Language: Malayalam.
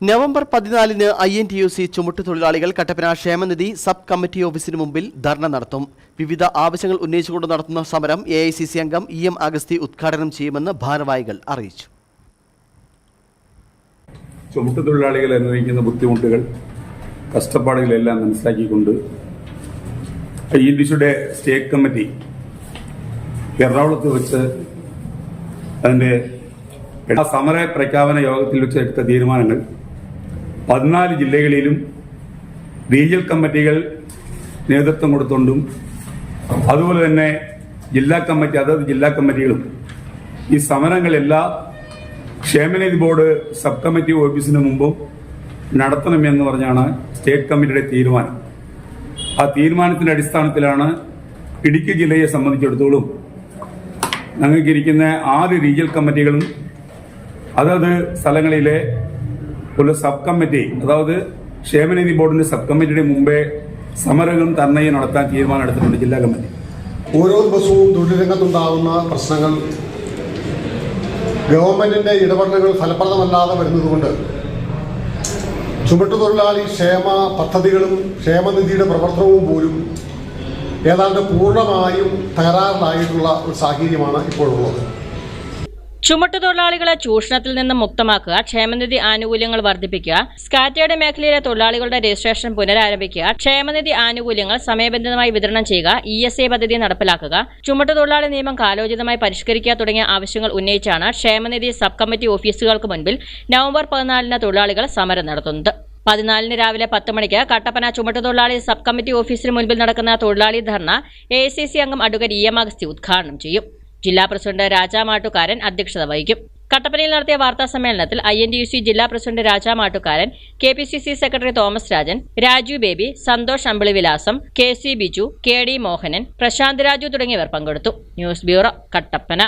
നവംബർ പതിനാലിന് I N T U C ചുമട്ടുതൊഴിലാളികൾ Kattappana ക്ഷേമനിധി സബ് കമ്മിറ്റി ഓഫീസിന് മുമ്പിൽ ധർണ നടത്തും. വിവിധ ആവശ്യങ്ങൾ ഉന്നയിച്ചുകൊണ്ട് നടത്തുന്ന സമരം എ ഐ സി സി അംഗം ഇ എം അഗസ്തി ഉദ്ഘാടനം ചെയ്യുമെന്ന് ഭാരവാഹികൾ അറിയിച്ചു. ചുമട്ടുതൊഴിലാളികൾ അനുഭവിക്കുന്ന ബുദ്ധിമുട്ടുകൾ കഷ്ടപ്പാടുകളെല്ലാം മനസ്സിലാക്കിക്കൊണ്ട് ഐ എൻ ടി സിയുടെ സ്റ്റേറ്റ് കമ്മിറ്റി എറണാകുളത്ത് വെച്ച് അതിന്റെ സമര പ്രഖ്യാപന യോഗത്തിൽ വെച്ച് എടുത്ത തീരുമാനങ്ങൾ പതിനാല് ജില്ലകളിലും റീജിയൽ കമ്മിറ്റികൾ നേതൃത്വം കൊടുത്തുകൊണ്ടും അതുപോലെ തന്നെ ജില്ലാ കമ്മിറ്റി അതത് ജില്ലാ കമ്മിറ്റികളും ഈ സമരങ്ങളെല്ലാം ക്ഷേമനിധി ബോർഡ് സബ് കമ്മിറ്റി ഓഫീസിന് മുമ്പും നടത്തണമെന്ന് പറഞ്ഞാണ് സ്റ്റേറ്റ് കമ്മിറ്റിയുടെ തീരുമാനം. ആ തീരുമാനത്തിന്റെ അടിസ്ഥാനത്തിലാണ് ഇടുക്കി ജില്ലയെ സംബന്ധിച്ചിടത്തോളം ഞങ്ങൾക്കിരിക്കുന്ന ആറ് റീജിയൽ കമ്മിറ്റികളും അതത് സ്ഥലങ്ങളിലെ ഒരു സബ് കമ്മിറ്റി അതായത് ക്ഷേമനിധി ബോർഡിന്റെ സബ് കമ്മിറ്റിയുടെ മുമ്പേ സമരങ്ങളും ധർണയും നടത്താൻ തീരുമാനം എടുത്തിട്ടുണ്ട് ജില്ലാ കമ്മിറ്റി. ഓരോ ദിവസവും തൊഴിൽ രംഗത്തുണ്ടാകുന്ന പ്രശ്നങ്ങൾ ഗവൺമെന്റിന്റെ ഇടപെടലുകൾ ഫലപ്രദമല്ലാതെ വരുന്നതുകൊണ്ട് ചുമട്ടുതൊഴിലാളി ക്ഷേമ പദ്ധതികളും ക്ഷേമനിധിയുടെ പ്രവർത്തനവും പോലും ഏതാണ്ട് പൂർണമായും തകരാറിലായിട്ടുള്ള ഒരു സാഹചര്യമാണ് ഇപ്പോഴുള്ളത്. ചുമട്ടുതൊഴിലാളികളെ ചൂഷണത്തിൽ നിന്ന് മുക്തമാക്കുക ക്ഷേമനിധി ആനുകൂല്യങ്ങൾ വർദ്ധിപ്പിക്കുക സ്കാറ്റേഡ് മേഖലയിലെ തൊഴിലാളികളുടെ രജിസ്ട്രേഷൻ പുനരാരംഭിക്കുക ക്ഷേമനിധി ആനുകൂല്യങ്ങൾ സമയബന്ധിതമായി വിതരണം ചെയ്യുക ഇ എസ് ഐ പദ്ധതി നടപ്പിലാക്കുക ചുമട്ടുതൊഴിലാളി നിയമം കാലോചിതമായി പരിഷ്കരിക്കുക തുടങ്ങിയ ആവശ്യങ്ങൾ ഉന്നയിച്ചാണ് ക്ഷേമനിധി സബ് കമ്മിറ്റി ഓഫീസുകൾക്ക് മുൻപിൽ നവംബർ പതിനാലിന് തൊഴിലാളികൾ സമരം നടത്തുന്നത്. പതിനാലിന് രാവിലെ പത്ത് മണിക്ക് കട്ടപ്പന ചുമട്ടുതൊഴിലാളി സബ് കമ്മിറ്റി ഓഫീസിന് മുൻപിൽ നടക്കുന്ന തൊഴിലാളി ധർണ എ അംഗം അഡ്വക്കേറ്റ് ഇ എം അഗസ്തി ഉദ്ഘാടനം ചെയ്യും. ജില്ലാ പ്രസിഡന്റ് രാജാമാട്ടുകാരൻ അധ്യക്ഷത വഹിക്കും. കട്ടപ്പനയിൽ നടത്തിയ വാർത്താ സമ്മേളനത്തിൽ I N D U C ജില്ലാ president Rajamattukaran K P C C secretary Thomas Rajan Raju Baby Santhosh Ambilivilasam K C Biju K D Mohanan Prasanth Raju തുടങ്ങിയവർ പങ്കെടുത്തു. News bureau Kattappana.